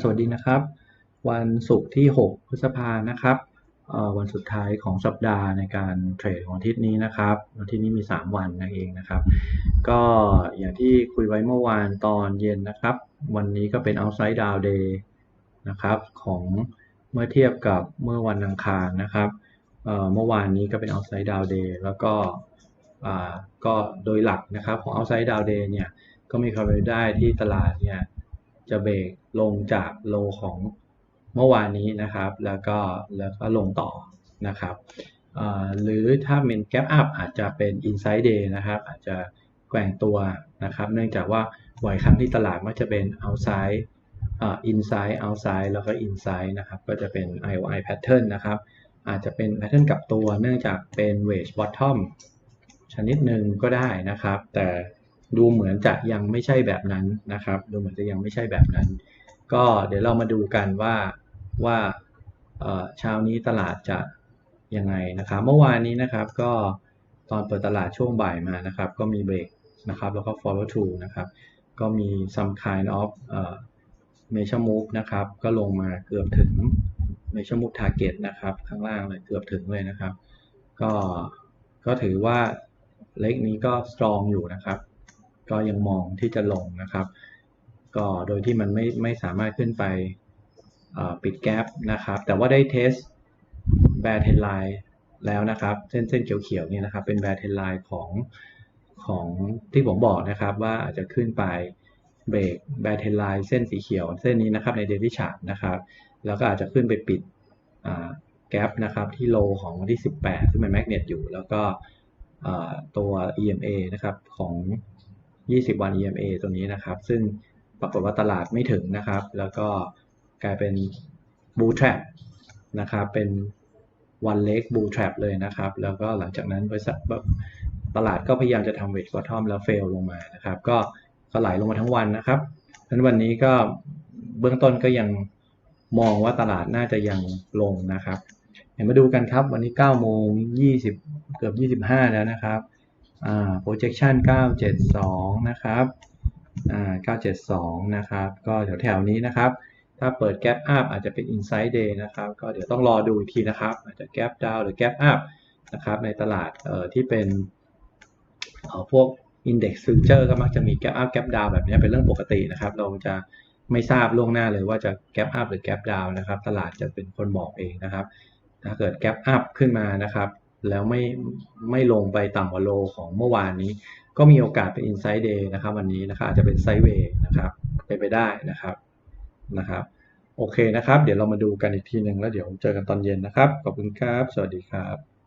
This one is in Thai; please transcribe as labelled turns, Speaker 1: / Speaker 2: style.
Speaker 1: สวัสดีนะครับ วันศุกร์ที่ 6 พฤษภานะครับวันสุดท้ายของสัปดาห์ในการเทรดของอาทิตย์นี้นะครับอาทิตย์นี้มี 3 วันนั่นเองนะครับ ก็อย่างที่คุยไว้เมื่อวานตอนเย็นนะครับ วันนี้ก็เป็น outside down day นะครับของเมื่อเทียบกับเมื่อวันอังคารนะครับเมื่อวานนี้ก็เป็น outside down day แล้วก็ก็โดยหลักนะครับของ outside down day เนี่ยก็มีความเป็นไปได้ที่ตลาดเนี่ย จะเบรกลงจากโลของเมื่อวานนี้นะครับ แล้วก็แล้วก็ลงต่อนะครับหรือถ้าเป็น gap up อาจจะเป็น inside day นะครับ อาจจะแกว่งตัวนะครับ เนื่องจากว่าบ่อยครั้งที่ตลาดมักจะเป็น outside อ่ inside outside แล้วก็ inside นะครับ ก็จะเป็น IOI pattern นะครับ อาจจะเป็น pattern กลับตัว เนื่องจากเป็น wedge bottom ชนิดหนึ่งก็ได้นะครับ แต่ ดูเหมือนจะยังไม่ใช่แบบนั้นนะครับ ดูเหมือนจะยังไม่ใช่แบบนั้น ก็เดี๋ยวเรามาดูกันว่าว่าเช้านี้ตลาดจะยังไงนะครับเมื่อวานนี้นะครับก็ตอนเปิดตลาดช่วงบ่ายมานะครับ ก็มีเบรกนะครับแล้วก็ follow through นะครับ ก็มี some kind of เอ่อ measure move นะครับ ก็ลงมาเกือบถึง measure move target นะครับ ข้างล่างเลยเกือบถึงเลยนะครับ ก็ก็ถือว่าเล็กนี้ก็ strong อยู่นะครับ ก็ยังมองที่จะลงนะครับ ก็โดยที่มันไม่ไม่สามารถขึ้นไปปิดแกลบนะครับ แต่ว่าได้เทส bear trend line แล้วนะครับ เส้นเส้นเขียวๆเนี่ยนะครับ เป็น bear trend line ของของที่ผมบอกนะครับว่าอาจจะขึ้นไปเบรก bear trend line เส้นสีเขียวเส้นนี้นะครับใน daily chart นะครับ แล้วก็อาจจะขึ้นไปปิดแกลบนะครับที่โลของวันที่ 18 ซึ่งเป็นแมกเนตอยู่ แล้วก็ตัว EMA นะครับของ 20 วัน EMA ตัวนี้นะครับ ซึ่งปรากฏว่าตลาดไม่ถึงนะครับ แล้วก็กลายเป็น bull trap นะครับ เป็น one leg bull trap เลยนะครับ แล้วก็หลังจากนั้นบริษัทแบบตลาดก็พยายามจะทำ wedge bottom แล้ว fail ลงมานะครับ ก็ก็ไหลลงมาทั้งวันนะครับดังนั้นวันนี้ก็เบื้องต้นก็ยังมองว่าตลาดน่าจะยังลงนะครับเห็นมาดูกันครับ วันนี้9โมง20 เกือบ 25 แล้วนะครับ อ่า projection 972 นะครับ อ่า 972 นะครับ ก็แถวแถวๆนี้นะครับ ถ้าเปิด gap up อาจจะเป็น inside day นะครับ ก็เดี๋ยวต้องรอดูอีกทีนะครับ อาจจะ gap down หรือ gap up นะครับ ในตลาด เอ่อ ที่เป็น เอ่อ พวก index future ก็มักจะมี gap up gap down แบบนี้เป็นเรื่องปกตินะครับ เราจะไม่ทราบล่วงหน้าเลยว่าจะ gap up หรือ gap down นะครับ ตลาดจะเป็นคนบอกเองนะครับ ถ้าเกิด gap up ขึ้นมานะครับ แล้วไม่ไม่ลงไปต่ำกว่าโลของเมื่อวานนี้ ก็มีโอกาสเป็น inside day นะครับวันนี้นะครับอาจจะเป็น sideways นะครับเป็นไปได้นะครับนะครับ โอเคนะครับ เดี๋ยวเรามาดูกันอีกทีหนึ่งแล้วเดี๋ยวเจอกันตอนเย็นนะครับ ขอบคุณครับ สวัสดีครับ